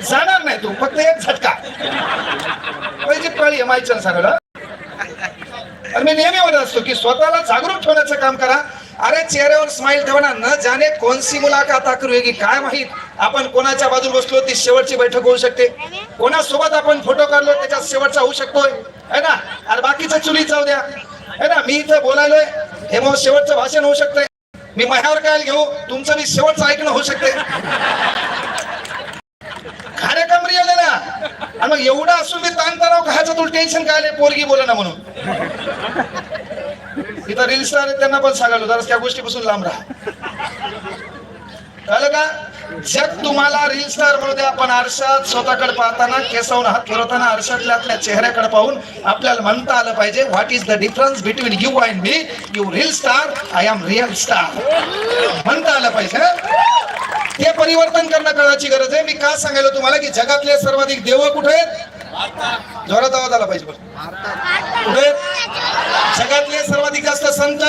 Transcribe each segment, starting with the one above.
जाणार नाही तू फक्त एक झटका. पहिली पळी माहिती सगळं आणि मी नेहमी म्हणत असतो की स्वतःला जागरूक ठेवण्याचं काम करा. अरे चेहऱ्यावर स्माइल ठेवणार न जाणे कोणसी मुलाखत आकरू की काय माहीत आपण कोणाच्या बाजूला बसलो ती शेवटची बैठक होऊ शकते. कोणासोबत आपण फोटो काढलो त्याच्यात शेवटचा होऊ शकतोय. है ना? अरे बाकीचं चुलीत जाऊ द्या. है ना? मी इथं बोलायलोय हे मग शेवटचं भाषण होऊ शकतंय. मी माझ्यावर काय घेऊ तुमचं मी शेवटचं ऐकणं होऊ शकते कार्यक्रम रिअल आहे ना आणि मग एवढं असून मी ताणतणाव खायचं तुला टेन्शन काय आले पोरगी बोला ना म्हणून. इथं रील स्टार त्यांना पण सांगायला जरा त्या गोष्टीपासून लांब राहा. कळलं का? जग तुम्हाला रील स्टार म्हणू द्या आपण आरशात स्वतःकडे पाहताना केसावून हात फिरवताना आरशातल्या आपल्या चेहऱ्याकडे पाहून आपल्याला म्हणता आलं पाहिजे what is the difference between you and me you reel star I am real star म्हणता आलं पाहिजे ते परिवर्तन करणं कळायची गरज आहे. मी का सांगायला तुम्हाला की जगातले सर्वाधिक देव कुठे आहेत? जोरात आवाज आला पाहिजे कुठे आहेत? जगातले सर्वाधिक जास्त संत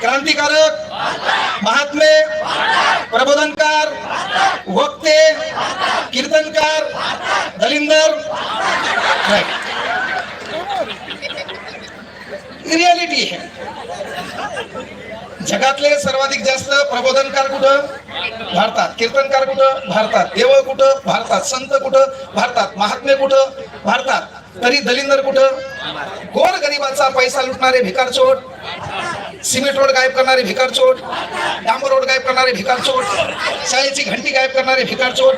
क्रांतिकारक महात्मे प्रबोधनकार वक्ते कीर्तनकार दलिंदर रियालिटी आहे. जगातले सर्वाधिक जास्त प्रबोधनकार कुठं? भारतात. कीर्तनकार कुठं? भारतात. देव कुठं? भारतात. संत कुठं? भारतात. महात्मे कुठं? भारतात. तरी दलिंदर कुठं? गोर गरिबाचा पैसा लुटणारे भिकार चोट सिमेंट रोड गायब करणारे भिकारचोट डांबर रोड गायब करणारे भिकारचोट शाळेची घंटी गायब करणारे भिकारचोट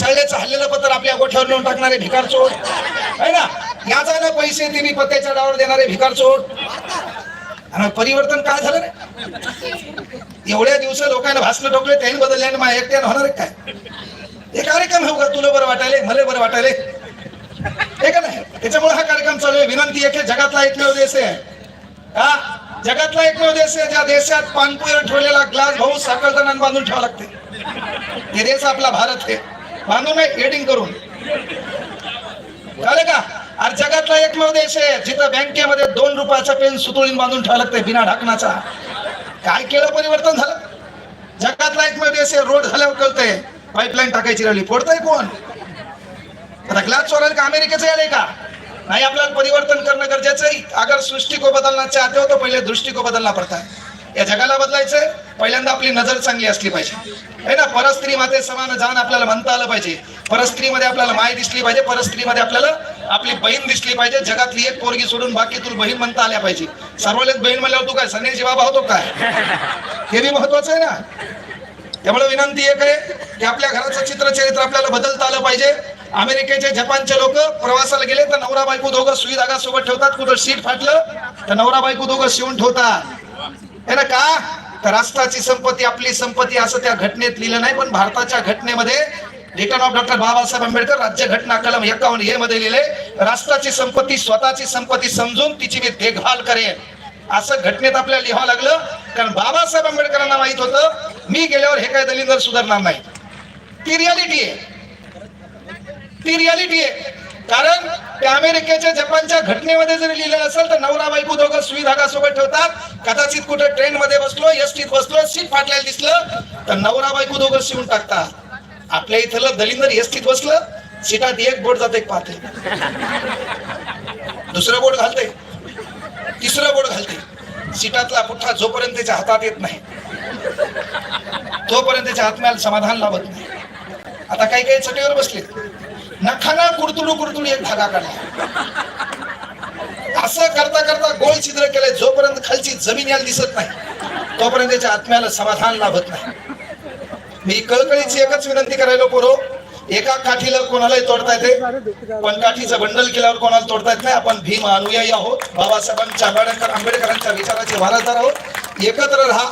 शाळेचं हल्लेलं पत्र आपल्या गोठ्यावर नेऊन टाकणारे भिकारचोट आहे ना? याचा पैसे तिने पत्त्याच्या डावर देणारे भिकारचोट आणि परिवर्तन काय झालं रे? एवढ्या दिवस लोकांना भासलं ठोकले त्यांनी बदलले आणि माझ्या एकट्यानं होणार काय? हे कार्यक्रम हो का? तुला बरं वाटायले? मला बरं वाटायले. हे का नाही? त्याच्यामुळे हा कार्यक्रम चालू आहे. विनंती आहे की जगातला एकमेव देश आहे. हा? जगातला एकमेव देश आहे ज्या देशात पानपुर ठेवलेला ग्लास भाऊ साखळदणान बांधून ठेवा लागते. हे देश आपला भारत आहे. बांधून नाही एडिंग करून. कळलं का? अरे जगातला एकमेव देश आहे जिथं बँकेमध्ये दोन रुपयाचा पेन सुतळीन बांधून ठेवा लागतंय बिना ढाकणाचा. काय केलं परिवर्तन झालं? जगातला एकमेव देश आहे रोड झाल्यावर कळतंय पाईपलाईन टाकायची राहिली. फोडतंय कोण? आता ग्लास चोरायला का अमेरिकेचं आलंय का? नाही आपल्याला परिवर्तन करणं गरजेचं आहे. अगर सृष्टी को बदलना चाहते हो तो पहिले दृष्टी को बदलना पडता. है या जगाला बदलायचंय पहिल्यांदा आपली नजर चांगली असली पाहिजे. आहे ना? परस्त्री माते समान जाण आपल्याला म्हणता आलं पाहिजे. परस्त्रीमध्ये आपल्याला माय दिसली पाहिजे परस्त्रीमध्ये आपल्याला आपली बहीण दिसली पाहिजे. जगातली एक पोरगी सोडून बाकी तुला बहीण म्हणता आल्या पाहिजे. सर्वांनाच बहीण म्हणल्यावर तू काय सनेजी बाबा होतो काय हे बी महत्वाचं आहे ना? त्यामुळे विनंती एक आहे की आपल्या घराचं चित्र चरित्र आपल्याला बदलता आलं पाहिजे. अमेरिकेचे जपानचे लोक प्रवासाला गेले तर नवरा बायको दोघं सुई धागा सोबत ठेवतात कुठं सीट फाटलं तर नवरा बायको दोघं शिवून ठेवतात. हे ना का? तर राष्ट्राची संपत्ती आपली संपत्ती असं त्या घटनेत लिहिलं नाही पण भारताच्या घटनेमध्ये return of doctor Babasaheb Ambedkar राज्य घटना कलम एकावन्न हे मध्ये लिहिले राष्ट्राची संपत्ती स्वतःची संपत्ती समजून तिची मी देखभाल करेन. असं घटनेत आपल्याला लिहावं लागलं कारण बाबासाहेब आंबेडकरांना माहीत होतं मी गेल्यावर हे काय दलिंदर सुधारणार नाही ती रियालिटी आहे. ती रियालिटी आहे. कारण त्या अमेरिकेच्या जपानच्या घटनेमध्ये जरी लिहिलं असेल तर नवरा बायको दोघं सुई धागा सोबत ठेवतात. कदाचित कुठे ट्रेन मध्ये बसलो एसटीत बसलो सीट फाटल्याला दिसलं तर नवरा बायको दोघं शिवून टाकतात. आपल्या इथलं दलिंदर एसटीत बसलं सीटात एक बोट जाते पाहते दुसरं बोट घालते. तिसरं बोट घालते. सीटातला पुठ्ठा जोपर्यंत त्याच्या हातात येत नाही तोपर्यंत त्याच्या आत्म्याला समाधान लावत नाही. आता काही काही चटेवर बसले. नखाना कुरतुडू कुरतुडू एक धागा काढला. असं करता करता गोल छिद्र केलंय. जोपर्यंत खालची जमीन याला दिसत नाही तोपर्यंत त्याच्या आत्म्याला समाधान लाभत नाही. मी कळकळीची एकच विनंती करायला पोरो एका काठीला कोणालाही तोडता येते पण काठीचं बंडल केल्यावर कोणाला तोडता येत नाही. आपण भीम अनुयायी आहोत. बाबासाहेबांच्या आंबेडकर आंबेडकरांच्या विचाराचे वारसदार आहोत. एकत्र राहा.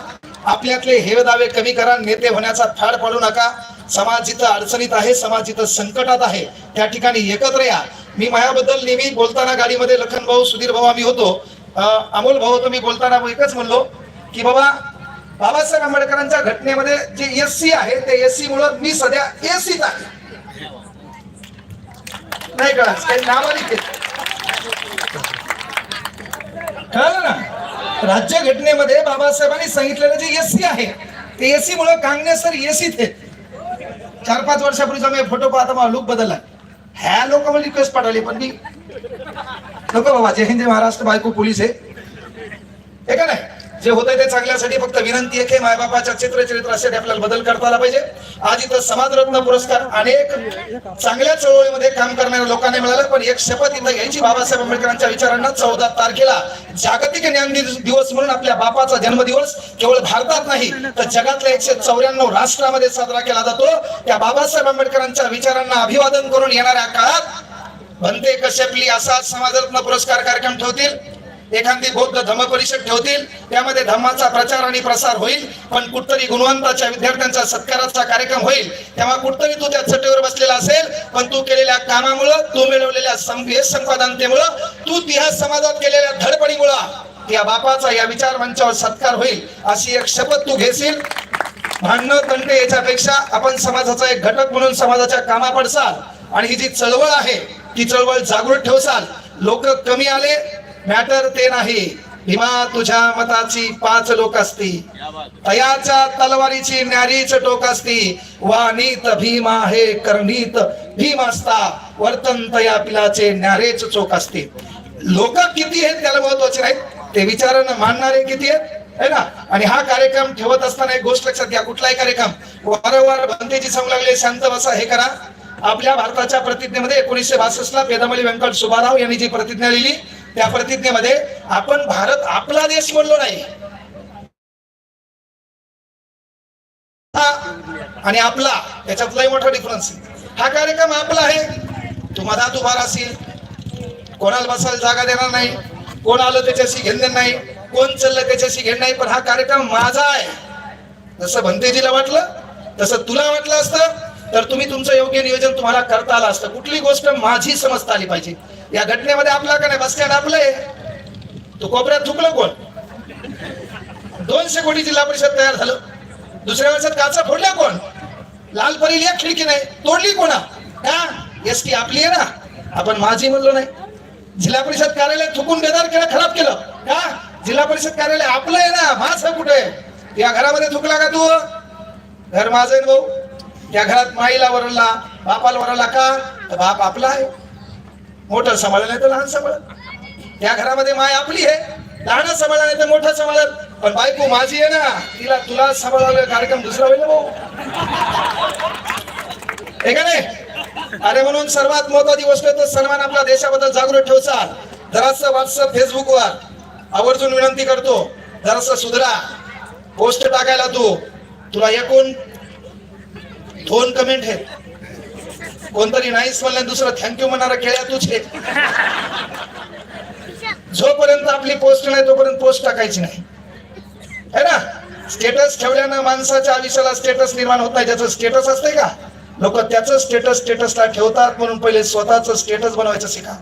आपल्यातले हे दावे कमी करा. नेते होण्याचा फाड पडू नका. समाज जिथं अडचणीत आहे समाज जिथं संकटात आहे त्या ठिकाणी एकत्र या. मी माझ्याबद्दल नेहमी बोलताना गाडीमध्ये लखन भाऊ सुधीर भाऊ आम्ही होतो. अमोल भाऊ होतो मी बोलताना एकच म्हणलो की बाबा बाबासाहेब आंबेडकरांच्या घटनेमध्ये जे एस सी आहे ते एस सी मुळे मी सध्या एसीत आहे. नाही कळत काही कळलं ना? राज्य घटनेमध्ये बाबासाहेबांनी सांगितलेलं जे एसी आहे ते एसी मुळे काँग्रेस तर एसीत आहेत चार पाच वर्षापूर्वीचा मी फोटो पाहता मला लुक बदलला. ह्या लोक मला रिक्वेस्ट पाठवली पण मी नको बाबा जय हिंद महाराष्ट्र बायको पोलीस आहे. जे होतंय ते चांगल्यासाठी फक्त विनंती आहे की मायबापाच्या चित्रचरित्रासाठी आपल्याला बदल करता आला पाहिजे. आज इथं समाजरत्न पुरस्कार अनेक चांगल्या चळवळीमध्ये काम करणाऱ्या लोकांना मिळाला पण एक शपथ इथं घ्यायची बाबासाहेब आंबेडकरांच्या विचारांना चौदा तारखेला जागतिक ज्ञान दिवस म्हणून आपल्या बापाचा जन्मदिवस केवळ भारतात नाही तर जगातल्या एकशे चौऱ्याण्णव राष्ट्रामध्ये साजरा केला जातो. त्या बाबासाहेब आंबेडकरांच्या विचारांना अभिवादन करून येणाऱ्या काळात भंते कश्यपली असा समाजरत्न पुरस्कार कार्यक्रम ठेवतील. एखादी बौद्ध धम्म परिषद ठेवतील. त्यामध्ये धम्माचा प्रचार आणि प्रसार होईल. पण कुठतरी गुणवंताच्या विद्यार्थ्यांचा सत्काराचा कार्यक्रम होईल. तेव्हा कुठतरी तू त्या चटेवर बसलेला असेल पण तू केलेल्या कामामुळं तू मिळवलेल्या संपादनतेमुळं तू तिहा समाजात केलेल्या धडपडीमुळं या बापाचा या विचार मंचावर सत्कार होईल. अशी एक शपथ तू घेशील. भांडणं तंटे याच्यापेक्षा आपण समाजाचा एक घटक म्हणून समाजाच्या कामा पडसाल आणि ही जी चळवळ आहे ती चळवळ जागृत ठेवसाल. लोक कमी आले मॅटर ते नाही. भीमा तुझ्या मताची पाच लोक असती. तयाच्या तलवारीची न्यारीच टोक असती. वाणीत भीमा हे करणीत भीम असता. वर्तन तया पिलाचे न्यारेच चोक असते. लोक किती आहेत त्याला महत्त्वाचे नाहीत? ते विचारानं मानणारे किती आहेत? है ना? आणि हा कार्यक्रम ठेवत असताना एक गोष्ट लक्षात घ्या कुठलाही कार्यक्रम. वारंवार भंतेची सांगू लागले शांत बसा हे करा. आपल्या भारताच्या प्रतिज्ञेमध्ये एकोणीसशे बासष्ट ला पेदामली व्यंकट सुबाराव यांनी जी प्रतिज्ञा लिहिली त्या प्रतिज्ञेमध्ये आपण भारत आपला देश म्हणलो नाही. आणि आपला त्याच्यात लय मोठा डिफरन्स हा कार्यक्रम आपला आहे. तू मधात उभा राहशील कोणाला बसायला जागा देणार नाही. कोण आलं त्याच्याशी घेणार नाही. कोण चाललं त्याच्याशी घेणार नाही. पण हा कार्यक्रम माझा आहे. जसं भंतेजीला वाटलं तसं तुला वाटलं असतं. तर तुम्ही तुमचं योग्य नियोजन तुम्हाला करता आलं असतं. कुठली गोष्ट माझी समजता आली पाहिजे. या घटनेमध्ये आपला का नाही बस स्टँड आपलं. तू कोपऱ्यात थुकलं कोण? दोनशे कोटी जिल्हा परिषद तयार झालं. दुसऱ्या वर्षात काचा फोडल्या कोण? लाल परील एक खिडकी नाही. तोडली कोणा? का एस टी आपली आहे ना? आपण माझी म्हणलो नाही. जिल्हा परिषद कार्यालय थुकून बेदार केलं खराब केलं. का जिल्हा परिषद कार्यालय आपलं आहे ना? माझं कुठे? या घरामध्ये थुकला का तू? घर माझं भाऊ? त्या घरात माईला वरला बापाला वरला का? तर बाप आपला आहे. मोठं सांभाळलं नाही तर लहान सांभाळत. त्या घरामध्ये माय आपली आहे. लहान सांभाळला नाही तर मोठं सांभाळत. पण बायको माझी आहे ना तिला तुला सांभाळायला कार्यक्रम दुसरा होईल भाऊ. हे का नाही? अरे म्हणून सर्वात महत्वाची गोष्ट तर सन्मान आपल्या देशाबद्दल जागृत ठेवचा जरासं व्हॉट्सअप फेसबुकवर आवर्जून विनंती करतो. जरासं सुधरा. पोस्ट टाकायला तू. तुला एकूण दोन कमेंट आहेत कोणतरी नाहीच म्हणलं दुसरं थँक्यू म्हणणारा खेळ्या तुझे जोपर्यंत आपली पोस्ट नाही तोपर्यंत पोस्ट टाकायची नाही। है ना? स्टेटस ठेवल्यानं माणसाच्या आयुष्याला स्टेटस निर्माण होत नाही ज्याचं स्टेटस असते का? लोक त्याचं स्टेटस स्टेटसला ठेवतात म्हणून पहिले स्वतःच स्टेटस बनवायचं शिका।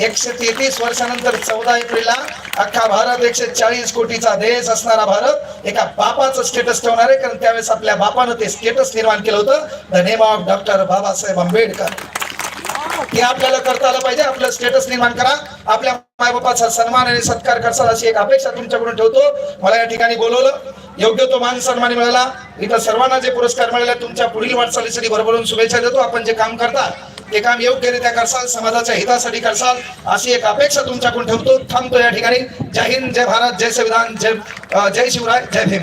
एकशे तेहतीस वर्षानंतर चौदा एप्रिलला अख्खा भारत एकशे चाळीस कोटीचा देश असणारा भारत एका बापाचं स्टेटस ठेवणार आहे. कारण त्यावेळेस आपल्या बापानं ते स्टेटस निर्माण केलं होतं. The name of doctor Babasaheb Ambedkar. हे आपल्याला करता आलं पाहिजे. आपलं स्टेटस निर्माण करा. आपल्या मायबापाचा सन्मान आणि सत्कार करसाल अशी एक अपेक्षा तुमच्याकडून ठेवतो. मला या ठिकाणी बोलवलं. योग्य तो मान सन्मान मिळाला. इथं सर्वांना जे पुरस्कार मिळाले तुमच्या पुढील वाटचालीसाठी भरभरून शुभेच्छा देतो. आपण जे काम करता ते काम योग्यरित्या करसाल समाजाच्या हितासाठी करसाल अशी एक अपेक्षा तुमच्याकडून ठेवतो. थांबतो या ठिकाणी. जय हिंद जय भारत जय संविधान जय जय शिवराय जय भीम.